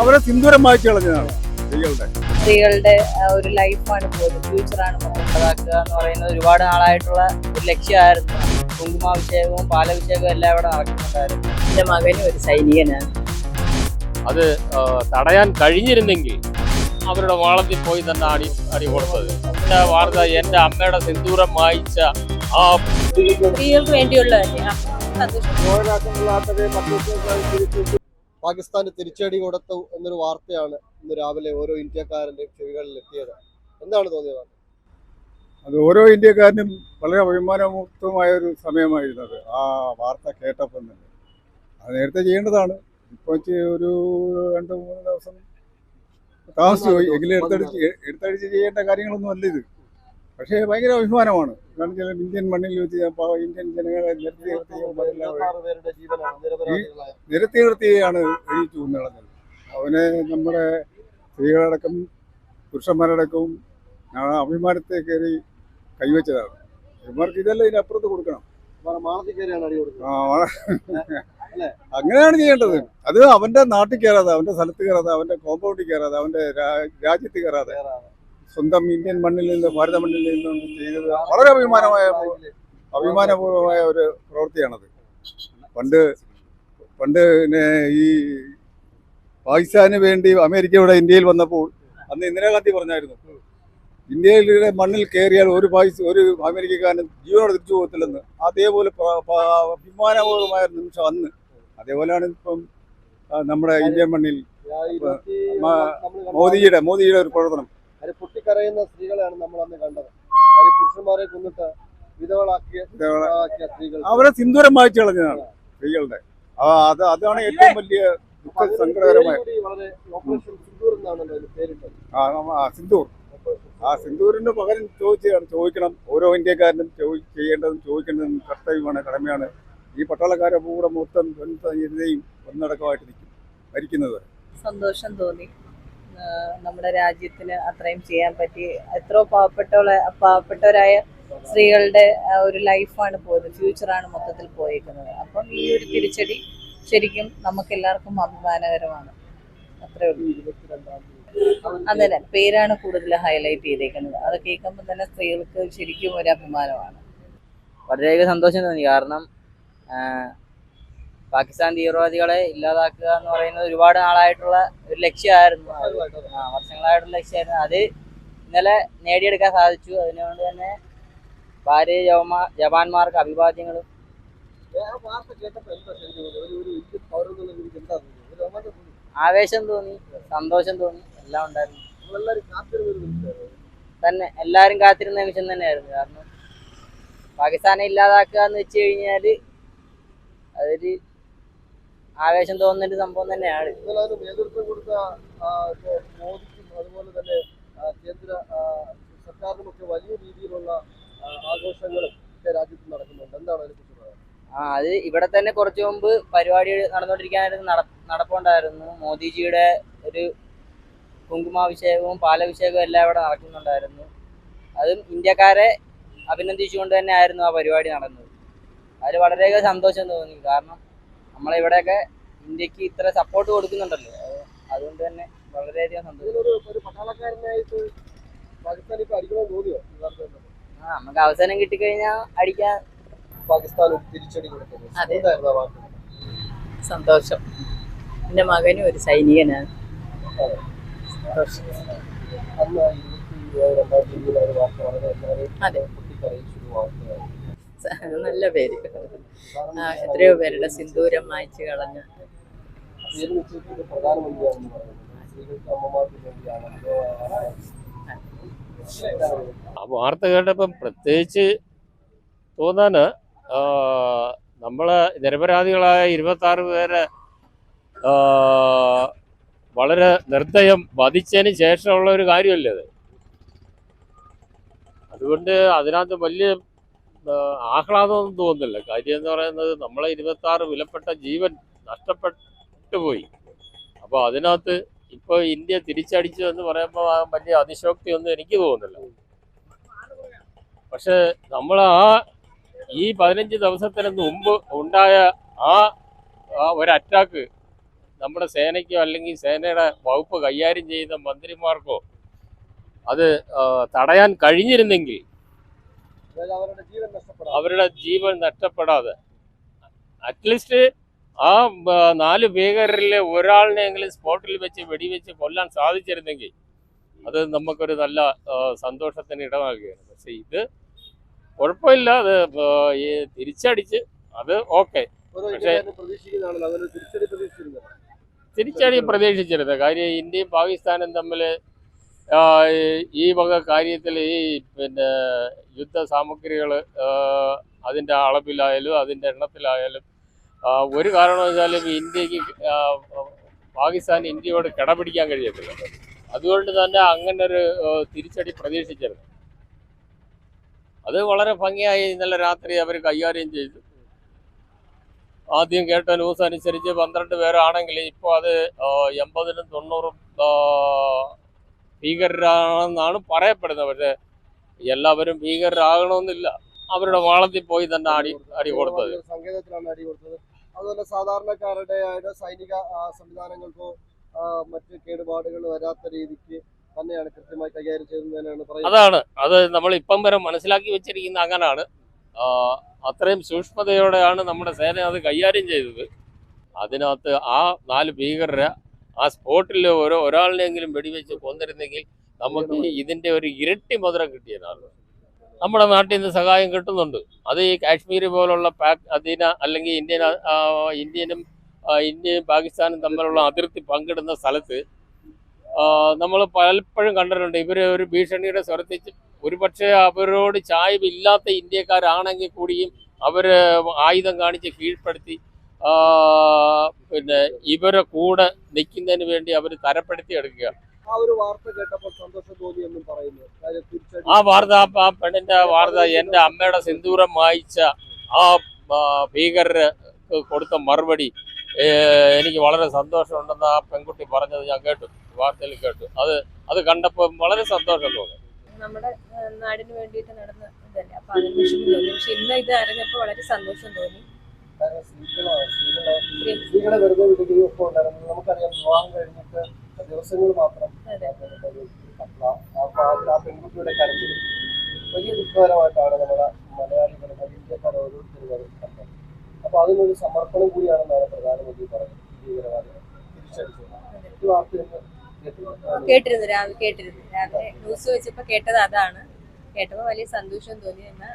അവരെ സിന്ദൂരം വായിച്ചു കളഞ്ഞതാണ് സ്ത്രീകളുടെ. ഒരു ലൈഫാണ് പോകുന്നത് ഫ്യൂച്ചറാണ് ഉണ്ടാക്കുക എന്ന് പറയുന്നത് ഒരുപാട് നാളായിട്ടുള്ള ഒരു ലക്ഷ്യമായിരുന്നു. കുങ്കുമാഭിഷേകവും പാലഭിഷേകവും എല്ലാം ഇവിടെ നടക്കുന്നുണ്ടായിരുന്നു എന്റെ മകനും ഒരു സൈനികനാണ്. അത് തടയാൻ കഴിഞ്ഞിരുന്നെങ്കിൽ അവരുടെ വാളത്തിൽ പോയി തന്നെ അടി അടി കൊടുത്തത്. എന്റെ വാർത്ത എന്റെ അമ്മയുടെ സിന്ദൂരം വായിച്ച ആ സ്ത്രീകൾക്ക് വേണ്ടിയുള്ള സന്തോഷം. പാകിസ്ഥാന് തിരിച്ചടി കൊടുത്തു എന്നൊരു വാർത്തയാണ് ഇന്ന് രാവിലെ ഓരോ ഇന്ത്യക്കാരന്റെയും ചെവികളിൽ എത്തിയത്. എന്താണ് തോന്നിയത്? അത് ഓരോ ഇന്ത്യക്കാരനും വളരെ അഭിമാനമുക്തമായ ഒരു സമയമായിരുന്നു അത്. ആ വാർത്ത കേട്ടപ്പം തന്നെ. അത് നേരത്തെ ചെയ്യേണ്ടതാണ്. ഇപ്പോൾ ഒരു രണ്ട് മൂന്ന് ദിവസം താമസിച്ചു പോയി. എങ്കിലും എടുത്തടിച്ച് എടുത്തടിച്ച് ചെയ്യേണ്ട കാര്യങ്ങളൊന്നും അല്ല ഇത്. പക്ഷേ ഭയങ്കര അഭിമാനമാണ്. കാരണം ഇന്ത്യൻ മണ്ണിൽ വെച്ച് ഇന്ത്യൻ ജനങ്ങളെ നിരത്തി നിരത്തി നിർത്തിയാണ് കൊണ്ടുനടന്നത് അവനെ നമ്മുടെ സ്ത്രീകളടക്കം പുരുഷന്മാരടക്കവും അഭിമാനത്തെ കയറി കൈവച്ചതാണ്. ഇവർക്ക് ഇതെല്ലാം ഇതിനപ്പുറത്ത് കൊടുക്കണം. അങ്ങനെയാണ് ചെയ്യേണ്ടത്. അത് അവന്റെ നാട്ടിൽ കയറാതെ അവന്റെ സ്ഥലത്ത് കയറാതെ അവന്റെ കോമ്പൗണ്ടിൽ കയറാതെ അവന്റെ രാജ്യത്ത് കയറാതെ. സ്വന്തം ഇന്ത്യൻ മണ്ണിൽ നിന്ന് ഭാരത മണ്ണിൽ നിന്നും ചെയ്തത് വളരെ അഭിമാനമായ അഭിമാനപൂർവമായ ഒരു പ്രവൃത്തിയാണത്. പണ്ട് പണ്ട് പിന്നെ ഈ പാകിസ്ഥാന് വേണ്ടി അമേരിക്കയുടെ ഇവിടെ ഇന്ത്യയിൽ വന്നപ്പോൾ അന്ന് ഇന്ദിരാഗാന്ധി പറഞ്ഞായിരുന്നു ഇന്ത്യയിലെ മണ്ണിൽ കയറിയാൽ ഒരു പാകിസ്ഥാൻ ഒരു അമേരിക്കക്കാരൻ ജീവനോട് തിരിച്ചു പോകത്തില്ലെന്ന്. അതേപോലെ അഭിമാനപൂർവമായ നിമിഷം അന്ന്. അതേപോലെയാണ് ഇപ്പം നമ്മുടെ ഇന്ത്യൻ മണ്ണിൽ മോദിയുടെ മോദിയുടെ ഒരു പ്രവർത്തനം. പൊട്ടിക്കരയുന്ന സ്ത്രീകളെയാണ് നമ്മൾ അന്ന് കണ്ടത്. അത് പുരുഷന്മാരെ കൊന്നിട്ട് വിധവളാക്കിയ വിധവളാക്കിയ സ്ത്രീകൾ അവരെ സിന്ദൂരം വായിച്ചു കളഞ്ഞതാണ് സ്ത്രീകളുടെ. അത് അതാണ് ഏറ്റവും വലിയ ദുഃഖ സങ്കടകരമായ ആ സിന്ദൂർ. ആ സിന്ദൂരിന് പകരം ചോദിച്ചാണ് ചോദിക്കണം. ഓരോ ഇന്ത്യക്കാരനും ചോദി ചെയ്യേണ്ടതും ചോദിക്കേണ്ടതും കർത്തവ്യമാണ് കടമയാണ്. ഈ പട്ടാളക്കാരെ കൂടെ മൊത്തം ഇരുതയും ഒന്നടക്കമായിട്ട് നിൽക്കും മരിക്കുന്നത് സന്തോഷം തോന്നി. നമ്മുടെ രാജ്യത്തിന് അത്രയും ചെയ്യാൻ പറ്റി. എത്രയോ പാവപ്പെട്ടവളെ പാവപ്പെട്ടവരായ സ്ത്രീകളുടെ ഒരു ലൈഫാണ് പോയത്. ഫ്യൂച്ചറാണ് മൊത്തത്തിൽ പോയേക്കുന്നത്. അപ്പം ഈ ഒരു തിരിച്ചടി ശരിക്കും നമുക്ക് എല്ലാവർക്കും അഭിമാനകരമാണ്. അത്രേ ഉള്ളൂ. അതല്ല പേരാണ് കൂടുതൽ ഹൈലൈറ്റ് ചെയ്തേക്കുന്നത്. അത് കേൾക്കുമ്പോൾ തന്നെ സ്ത്രീകൾക്ക് ശരിക്കും ഒരു അഭിമാനമാണ്. വളരെയധികം സന്തോഷം തോന്നി. കാരണം പാകിസ്ഥാൻ തീവ്രവാദികളെ ഇല്ലാതാക്കുക എന്ന് പറയുന്നത് ഒരുപാട് നാളായിട്ടുള്ള ഒരു ലക്ഷ്യമായിരുന്നു. വർഷങ്ങളായിട്ടുള്ള ലക്ഷ്യമായിരുന്നു. അത് ഇന്നലെ നേടിയെടുക്കാൻ സാധിച്ചു. അതിനുകൊണ്ട് തന്നെ ഭാര്യ ജവമാ ജവാന്മാർക്ക് അഭിവാദ്യങ്ങളും. ആവേശം തോന്നി സന്തോഷം തോന്നി എല്ലാം ഉണ്ടായിരുന്നു. തന്നെ എല്ലാവരും കാത്തിരുന്ന നിമിഷം തന്നെയായിരുന്നു. കാരണം പാകിസ്ഥാനെ ഇല്ലാതാക്കുക എന്ന് വെച്ച് കഴിഞ്ഞാൽ അതൊരു ആവേശം തോന്നുന്ന ഒരു സംഭവം തന്നെയാണ്. നേതൃത്വം കൊടുത്ത മോദിക്കും അതുപോലെ തന്നെ കേന്ദ്ര ആ, സർക്കാരിനുമൊക്കെ വലിയ രീതിയിലുള്ള ആ, ആഘോഷങ്ങളും രാജ്യത്ത് നടക്കുന്നുണ്ട്. എന്താണ് അതിനെക്കുറിച്ച് ആ അത് ഇവിടെ തന്നെ കുറച്ചു മുമ്പ് പരിപാടി നടന്നുകൊണ്ടിരിക്കാനായിട്ട് നട നടപ്പുണ്ടായിരുന്നു. മോദിജിയുടെ ഒരു കുങ്കുമാഭിഷേകവും പാലഭിഷേകവും എല്ലാം ഇവിടെ നടക്കുന്നുണ്ടായിരുന്നു. അതും ഇന്ത്യക്കാരെ അഭിനന്ദിച്ചുകൊണ്ട് തന്നെ ആയിരുന്നു ആ പരിപാടി നടന്നത്. അതിൽ വളരെയധികം സന്തോഷം തോന്നി. കാരണം നമ്മളിവിടെയൊക്കെ ഇന്ത്യയ്ക്ക് ഇത്ര സപ്പോർട്ട് കൊടുക്കുന്നുണ്ടല്ലോ. അതുകൊണ്ട് തന്നെ വളരെയധികം സന്തോഷം? ആ നമുക്ക് അവസരം കിട്ടിക്കഴിഞ്ഞാൽ അടിക്കാൻ പാകിസ്ഥാൻ തിരിച്ചടി സന്തോഷം. എന്റെ മകനും ഒരു സൈനികനാണ്. അതെ. നല്ല പേര്. എത്രയോ പേരുടെ സിന്ദൂരം മായ്ച്ചു കളഞ്ഞ്. ആ വാർത്ത കേട്ടപ്പം പ്രത്യേകിച്ച് തോന്നാന് നമ്മൾ നിരപരാധികളായ ഇരുപത്തി ആറ് പേരെ വളരെ നിർദ്ദയം വധിച്ചതിന് ശേഷമുള്ള ഒരു കാര്യമല്ലേ അത്? അതുകൊണ്ട് അതിനകത്ത് വലിയ ആഹ്ലാദമൊന്നും തോന്നുന്നില്ല. കാര്യം എന്ന് പറയുന്നത് നമ്മളെ ഇരുപത്തി ആറ് വിലപ്പെട്ട ജീവൻ നഷ്ടപ്പെട്ടു പോയി. അപ്പോൾ അതിനകത്ത് ഇപ്പോൾ ഇന്ത്യ തിരിച്ചടിച്ചു എന്ന് പറയുമ്പോൾ വലിയ അതിശോക്തിയൊന്നും എനിക്ക് തോന്നുന്നില്ല. പക്ഷേ നമ്മൾ ആ ഈ പതിനഞ്ച് ദിവസത്തിന് മുമ്പ് ഉണ്ടായ ആ ഒരു അറ്റാക്ക് നമ്മുടെ സേനയ്ക്കോ അല്ലെങ്കിൽ സേനയുടെ വകുപ്പ് കൈകാര്യം ചെയ്യുന്ന മന്ത്രിമാർക്കോ അത് തടയാൻ കഴിഞ്ഞിരുന്നെങ്കിൽ അവരുടെ ജീവൻ നഷ്ടപ്പെടാതെ. അറ്റ്ലീസ്റ്റ് ആ നാല് ഭീകരരിലെ ഒരാളിനെങ്കിലും സ്പോട്ടിൽ വെച്ച് വെടിവെച്ച് കൊല്ലാൻ സാധിച്ചിരുന്നെങ്കിൽ അത് നമുക്കൊരു നല്ല സന്തോഷത്തിന് ഇടമാകുകയാണ്. പക്ഷെ ഇത് കുഴപ്പമില്ല. അത് ഈ തിരിച്ചടിച്ച് അത് ഓക്കെ. പക്ഷേ- തിരിച്ചടി പ്രതീക്ഷിച്ചിരുന്നത് തിരിച്ചടി പ്രതീക്ഷിച്ചിരുന്നത് കാര്യം ഇന്ത്യയും പാകിസ്ഥാനും തമ്മിൽ ഈ വക കാര്യത്തിൽ ഈ പിന്നെ യുദ്ധ സാമഗ്രികൾ അതിന്റെ അളവിലായാലും അതിന്റെ എണ്ണത്തിലായാലും ഒരു കാരണവശാലും ഇന്ത്യയ്ക്ക് പാകിസ്ഥാൻ ഇന്ത്യയോട് കിടപിടിക്കാൻ കഴിയത്തില്ല. അതുകൊണ്ട് തന്നെ അങ്ങനെ ഒരു തിരിച്ചടി പ്രതീക്ഷിച്ചിരുന്നു അത് വളരെ ഭംഗിയായി ഇന്നലെ രാത്രി അവർ കൈകാര്യം ചെയ്തു. ആദ്യം കേട്ട ന്യൂസ് അനുസരിച്ച് പന്ത്രണ്ട് പേരാണെങ്കിൽ ഇപ്പോൾ അത് എൺപതിനും തൊണ്ണൂറും ഭീകരരാണെന്നാണ് പറയപ്പെടുന്നത്. പക്ഷേ എല്ലാവരും ഭീകരരാകണമെന്നില്ല. അവരുടെ വാളത്തിൽ പോയി തന്നെ അടി അടി കൊടുത്തത്. സങ്കേതത്തിലാണ് അടി കൊടുത്തത്. അതുപോലെ സാധാരണക്കാരുടെ സൈനിക സംവിധാനങ്ങൾക്കോ മറ്റ് കേടുപാടുകൾ വരാത്ത രീതിക്ക് തന്നെയാണ് കൃത്യമായി കൈകാര്യം പറയുന്നത്. അതാണ്. അത് നമ്മൾ ഇപ്പം വരെ മനസ്സിലാക്കി വെച്ചിരിക്കുന്ന അങ്ങനാണ്. അത്രയും സൂക്ഷ്മതയോടെയാണ് നമ്മുടെ സേന അത് കൈകാര്യം ചെയ്തത്. അതിനകത്ത് ആ നാല് ഭീകരരെ ആ സ്പോട്ടിൽ ഓരോ ഒരാളിനെങ്കിലും വെടിവെച്ച് കൊന്നിരുന്നെങ്കിൽ നമുക്ക് ഇതിന്റെ ഒരു ഇരട്ടി മധുരം കിട്ടിയതാണ് നമ്മുടെ നാട്ടിൽ നിന്ന് സഹായം കിട്ടുന്നുണ്ട്. അത് ഈ കാശ്മീർ പോലുള്ള പാക് അധീന അല്ലെങ്കിൽ ഇന്ത്യൻ ഇന്ത്യനും ഇന്ത്യയും പാകിസ്ഥാനും തമ്മിലുള്ള അതിർത്തി പങ്കിടുന്ന സ്ഥലത്ത് നമ്മൾ പലപ്പോഴും കണ്ടിട്ടുണ്ട്. ഇവരെ ഒരു ഭീഷണിയുടെ സ്വരത്തിച്ച് ഒരുപക്ഷെ അവരോട് ചായവില്ലാത്ത ഇന്ത്യക്കാരാണെങ്കിൽ കൂടിയും അവർ ആയുധം കാണിച്ച് കീഴ്പ്പെടുത്തി പിന്നെ ഇവരെ കൂടെ നിൽക്കുന്നതിന് വേണ്ടി അവർ തരപ്പെടുത്തി എടുക്കുക. ആ ഒരു വാർത്ത കേട്ടപ്പോൾ സന്തോഷം തോന്നി എന്നും പറയുന്നു. ആ വാർത്ത ആ- ആ പെണ്ണിന്റെ വാർത്ത എന്റെ അമ്മയുടെ സിന്ദൂരം വായിച്ച ആ ആ, ഭീകരര് കൊടുത്ത മറുപടി എനിക്ക് വളരെ സന്തോഷമുണ്ടെന്ന് ആ പെൺകുട്ടി പറഞ്ഞത് ഞാൻ കേട്ടു വാർത്തയിൽ കേട്ടു. അത് അത് കണ്ടപ്പോൾ വളരെ സന്തോഷം തോന്നി. നമ്മുടെ നാടിന് വേണ്ടിയിട്ട് നടന്ന ഇതല്ലേ? അപ്പൊ അതിന് വിഷമം തോന്നി പക്ഷെ ഇന്ന് ഇത് അറിഞ്ഞപ്പോൾ വളരെ സന്തോഷം തോന്നി. കാരണം സ്ത്രീകളാണ് സ്ത്രീകളെ സ്ത്രീകളെ വെറുതെ വിടുകയും ഒക്കെ ഉണ്ടായിരുന്നു നമുക്കറിയാം വിവാഹം കഴിഞ്ഞിട്ട് ദിവസങ്ങൾ മാത്രം. ആ- പെൺകുട്ടിയുടെ കരച്ചിൽ വലിയ ദുഃഖകരമായിട്ടാണ് നമ്മുടെ മലയാളികൾ ഇന്ത്യക്കാർ ഓരോരുത്തരും അപ്പൊ അതിനൊരു സമർപ്പണം കൂടിയാണെന്നാണ് പ്രധാനമന്ത്രി പറഞ്ഞത് ഭീകരവാദികൾ. തിരിച്ചടിച്ചത് ഈ കേട്ടിരുന്നു. രാവിലെ കേട്ടിരുന്നു. രാവിലെ ന്യൂസ് വെച്ചപ്പോ കേട്ടത് അതാണ്. കേട്ടപ്പോ വലിയ സന്തോഷം തോന്നി എന്നാൽ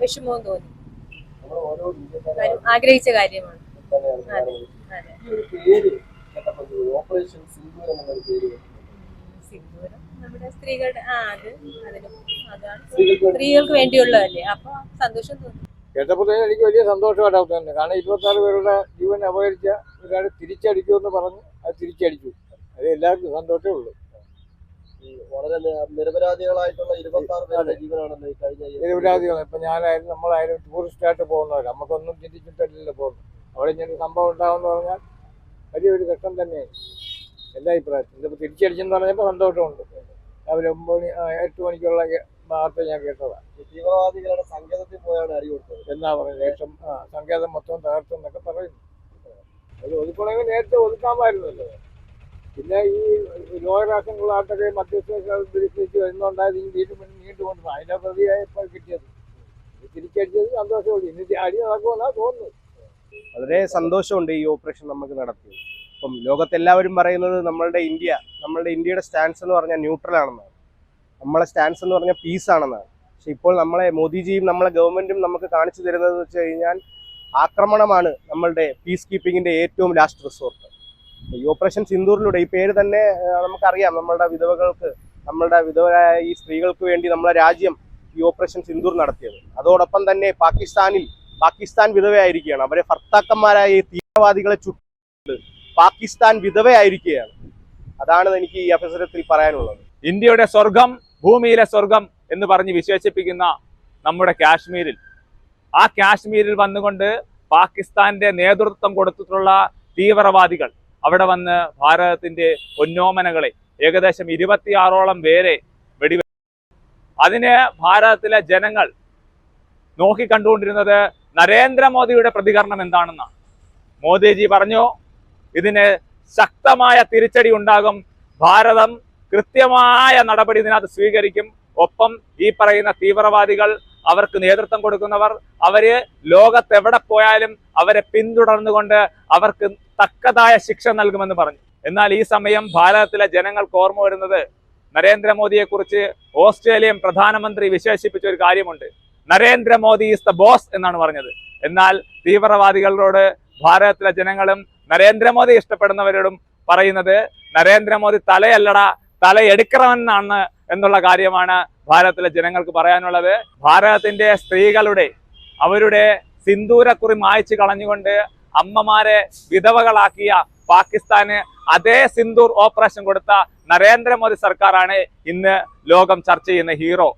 വിഷമവും തോന്നി നമ്മൾ ഓരോ ഇന്ത്യക്കാരും കാര്യം ആഗ്രഹിച്ച കാര്യമാണ്. സിന്ദൂരം നമ്മുടെ സ്ത്രീകളുടെ ആ അത് അതിനും അതാണ്. സ്ത്രീകൾക്ക് വേണ്ടിയുള്ളതല്ലേ? അപ്പൊ സന്തോഷം തോന്നി. കേട്ടപ്പോൾ തന്നെ എനിക്ക് വലിയ സന്തോഷമായിട്ട് തന്നെ. കാരണം ഇരുപത്താറ് പേരുടെ ജീവൻ അപഹരിച്ച ഒരാൾ തിരിച്ചടിക്കുമെന്ന് പറഞ്ഞ് അത് തിരിച്ചടിച്ചു. അത് എല്ലാവർക്കും സന്തോഷമേ ഉള്ളൂ. വളരെ നിരപരാധികളായിട്ടുള്ള ഇരുപത്തി ആറ് പേരുടെ ജീവനാണല്ലോ ഈ കഴിഞ്ഞ ഈ- നിരപരാധികൾ. ഇപ്പം ഞാനായാലും നമ്മളായാലും ടൂറിസ്റ്റായിട്ട് പോകുന്നവർ നമുക്കൊന്നും ചിന്തിച്ചിട്ടല്ലല്ലോ പോകുന്നു അവിടെ ഇങ്ങനെ സംഭവം ഉണ്ടാകുമെന്ന് പറഞ്ഞാൽ വലിയൊരു കഷ്ടം തന്നെയാണ് എല്ലാ അഭിപ്രായത്തിലും. ഇതിപ്പോൾ തിരിച്ചടിച്ചെന്ന് പറഞ്ഞപ്പോൾ സന്തോഷമുണ്ട്. രാവിലെ ഒമ്പത് മണി എട്ട് മണിക്കുള്ള വാർത്ത ഞാൻ കേട്ടതാണ് തീവ്രവാദികളുടെ സങ്കേതത്തിൽ പോയാണ് അടി കൊടുത്തത്. എന്നാ പറയുന്നത്? ഏറ്റവും സങ്കേതം മൊത്തം തകർത്തെന്നൊക്കെ പറയുന്നു. അത് ഒതുക്കണമെങ്കിൽ നേരത്തെ ഒതുക്കാമായിരുന്നല്ലോ. പിന്നെ ഈ ലോകരാഷ്ട്രങ്ങളായിട്ടൊക്കെ മധ്യസ്ഥ തിരിച്ചു വരുന്നുണ്ടായത് ഈ വീണ്ടും വീണ്ടും നീണ്ടു കൊണ്ടു അതിന്റെ പ്രതിയായപ്പോൾ കിട്ടിയത്. ഇത് തിരിച്ചടിച്ചത് സന്തോഷമുണ്ട്. ഇനി അടി നടക്കുമെന്നാണ് തോന്നുന്നത്. വളരെ സന്തോഷമുണ്ട് ഈ ഓപ്പറേഷൻ നമുക്ക് നടത്തിയത് ഇപ്പം ലോകത്തെല്ലാവരും പറയുന്നത് നമ്മളുടെ ഇന്ത്യ നമ്മളുടെ ഇന്ത്യയുടെ സ്റ്റാൻസ് എന്ന് പറഞ്ഞാൽ ന്യൂട്രൽ ആണെന്നാണ്. നമ്മളെ സ്റ്റാൻസ് എന്ന് പറഞ്ഞാൽ പീസ് ആണെന്നാണ്. പക്ഷെ ഇപ്പോൾ നമ്മളെ മോദിജിയും നമ്മളെ ഗവൺമെന്റും നമുക്ക് കാണിച്ചു തരുന്നത് വെച്ച് കഴിഞ്ഞാൽ ആക്രമണമാണ് നമ്മളുടെ പീസ് കീപ്പിങ്ങിന്റെ ഏറ്റവും ലാസ്റ്റ് റിസോർട്ട്. ഈ ഓപ്പറേഷൻ സിന്ദൂറിലൂടെ ഈ പേര് തന്നെ നമുക്കറിയാം നമ്മളുടെ വിധവകൾക്ക് നമ്മളുടെ വിധവരായ ഈ സ്ത്രീകൾക്ക് വേണ്ടി നമ്മളെ രാജ്യം ഈ ഓപ്പറേഷൻ സിന്ദൂർ നടത്തിയത്. അതോടൊപ്പം തന്നെ പാകിസ്ഥാനിൽ പാകിസ്ഥാൻ വിധവയായിരിക്കുകയാണ്. അവരെ ഭർത്താക്കന്മാരായ ഈ തീവ്രവാദികളെ ചുട്ട് പാകിസ്ഥാൻ വിധവയായിരിക്കുകയാണ്. അതാണ് എനിക്ക് ഈ അവസരത്തിൽ പറയാനുള്ളത്. ഇന്ത്യയുടെ സ്വർഗം ഭൂമിയിലെ സ്വർഗം എന്ന് പറഞ്ഞ് വിശേഷിപ്പിക്കുന്ന നമ്മുടെ കാശ്മീരിൽ. ആ കാശ്മീരിൽ വന്നുകൊണ്ട് പാകിസ്ഥാന്റെ നേതൃത്വം കൊടുത്തിട്ടുള്ള തീവ്രവാദികൾ അവിടെ വന്ന് ഭാരതത്തിന്റെ പൊന്നോമനകളെ ഏകദേശം ഇരുപത്തിയാറോളം പേരെ വെടിവെ അതിന് ഭാരതത്തിലെ ജനങ്ങൾ നോക്കിക്കണ്ടുകൊണ്ടിരുന്നത് നരേന്ദ്രമോദിയുടെ പ്രതികരണം എന്താണെന്നാണ്. മോദിജി പറഞ്ഞു ഇതിന് ശക്തമായ തിരിച്ചടി ഉണ്ടാകും. ഭാരതം കൃത്യമായ നടപടി ഇതിനകത്ത് സ്വീകരിക്കും. ഒപ്പം ഈ പറയുന്ന തീവ്രവാദികൾ അവർക്ക് നേതൃത്വം കൊടുക്കുന്നവർ അവർ ലോകത്തെവിടെ പോയാലും അവരെ പിന്തുടർന്നുകൊണ്ട് അവർക്ക് തക്കതായ ശിക്ഷ നൽകുമെന്ന് പറഞ്ഞു. എന്നാൽ ഈ സമയം ഭാരതത്തിലെ ജനങ്ങൾക്ക് ഓർമ്മ വരുന്നത് നരേന്ദ്രമോദിയെ കുറിച്ച് ഓസ്ട്രേലിയൻ പ്രധാനമന്ത്രി വിശേഷിപ്പിച്ച ഒരു കാര്യമുണ്ട്. നരേന്ദ്രമോദി ഈസ് ദ ബോസ് എന്നാണ് പറഞ്ഞത്. എന്നാൽ തീവ്രവാദികളോട് ഭാരതത്തിലെ ജനങ്ങളും നരേന്ദ്രമോദി ഇഷ്ടപ്പെടുന്നവരോടും പറയുന്നത് നരേന്ദ്രമോദി തലയല്ലട തലയെടുക്കണമെന്നാണ് എന്നുള്ള കാര്യമാണ് ഭാരതത്തിലെ ജനങ്ങൾക്ക് പറയാനുള്ളത് ഭാരതത്തിന്റെ സ്ത്രീകളുടെ അവരുടെ സിന്ദൂരക്കുറി മായ്ച്ചു കളഞ്ഞുകൊണ്ട് അമ്മമാരെ വിധവകളാക്കിയ പാകിസ്ഥാന് അതേ സിന്ദൂർ ഓപ്പറേഷൻ കൊടുത്ത നരേന്ദ്രമോദി സർക്കാരാണ് ഇന്ന് ലോകം ചർച്ച ചെയ്യുന്ന ഹീറോ.